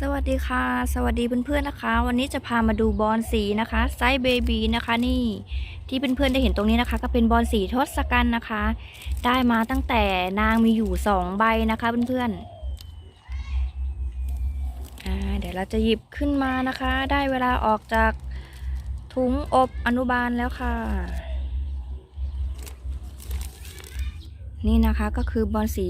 สวัสดีค่ะ สวัสดีเพื่อนๆนะคะ วันนี้จะพามาดูบอลสีนะคะไซส์เบบีนะคะนี่ที่เพื่อนๆได้เห็นตรงนี้นะคะ ก็เป็นบอลสีทศกัณฐ์นะคะ ได้มาตั้งแต่นางมีอยู่สองใบนะคะเพื่อนๆอ่าเดี๋ยวเราจะหยิบขึ้นมานะคะ ได้เวลาออกจากถุงอบอนุบาลแล้วค่ะ นี่นะคะก็คือบอลสี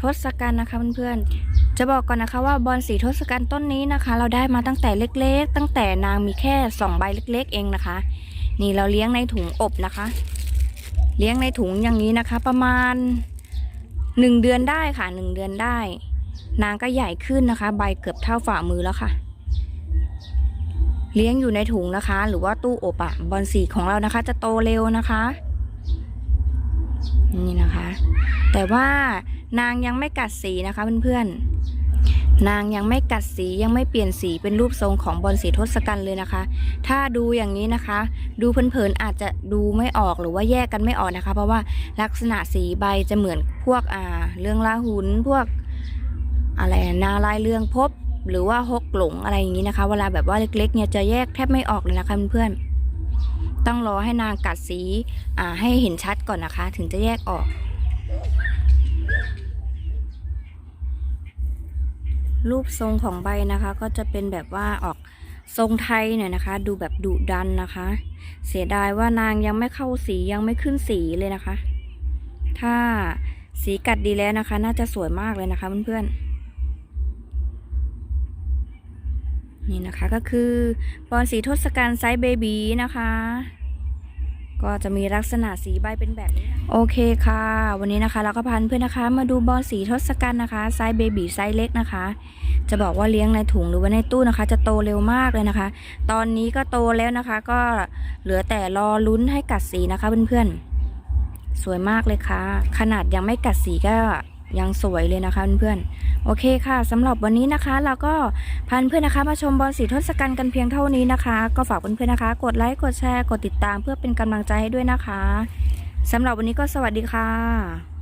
ทศกัณฐ์นะคะเพื่อนๆ จะบอกก่อนนะคะว่าบอลสีทศกัณฐ์ต้นนี้นะคะ เราได้มาตั้งแต่เล็กๆ ตั้งแต่นางมีแค่สองใบเล็ก ๆ เองนะคะ นี่เราเลี้ยงในถุงอบนะคะ เลี้ยงในถุงอย่างนี้นะคะ ประมาณหนึ่งเดือนได้ค่ะหนึ่งเดือนได้ นางก็ใหญ่ขึ้นนะคะ ใบเกือบเท่าฝ่ามือแล้วค่ะ เลี้ยงอยู่ในถุงนะคะ หรือว่าตู้อบอะบอลสีของเรานะคะ จะโตเร็วนะคะนี่นะคะ แต่ว่านางยังไม่กัดสีนะคะเพื่อนๆ นางยังไม่กัดสียังไม่เปลี่ยนสีเป็นรูปทรงของบอลสีทศกัณฐ์เลยนะคะ ถ้าดูอย่างนี้นะคะ ดูเพลินๆอาจจะดูไม่ออกหรือว่าแยกกันไม่ออกนะคะ เพราะว่าลักษณะสีใบจะเหมือนพวกอ่าเรื่องลาหุนพวกอะไรนาลายเรืองพบหรือว่าฮกหลงอะไรอย่างนี้นะคะ เวลาแบบว่าเล็กๆเนี่ยจะแยกแทบไม่ออกเลยนะคะเพื่อนๆต้องรอให้นางกัดสีอ่าให้เห็นชัดก่อนนะคะ ถึงจะแยกออก รูปทรงของใบนะคะ ก็จะเป็นแบบว่าออกทรงไทยหน่อยนะคะ ดูแบบดุดันนะคะ เสียดายว่านางยังไม่เข้าสียังไม่ขึ้นสีเลยนะคะ ถ้าสีกัดดีแล้วนะคะ น่าจะสวยมากเลยนะคะเพื่อนๆนี่นะคะก็คือบอลสีทศกัณฐ์ไซส์เบบีนะคะ ก็จะมีลักษณะสีใบเป็นแบบนี้โอเคค่ะ วันนี้นะคะเราก็พาเพื่อนนะคะ มาดูบอลสีทศกัณฐ์นะคะไซส์เบบีไซส์เล็กนะคะ จะบอกว่าเลี้ยงในถุงหรือว่าในตู้นะคะ จะโตเร็วมากเลยนะคะ ตอนนี้ก็โตแล้วนะคะ ก็เหลือแต่รอลุ้นให้กัดสีนะคะเพื่อนๆสวยมากเลยค่ะ ขนาดยังไม่กัดสีก็ ยังสวยเลยนะคะเพื่อนๆโอเคค่ะสำหรับวันนี้นะคะ เราก็พันเพื่อนนะคะ มาชมบอลสีทศกัณฐ์กันเพียงเท่านี้นะคะ ก็ฝากเพื่อนๆนะคะ กดไลค์กดแชร์กดติดตามเพื่อเป็นกำลังใจให้ด้วยนะคะสำหรับวันนี้ก็สวัสดีค่ะ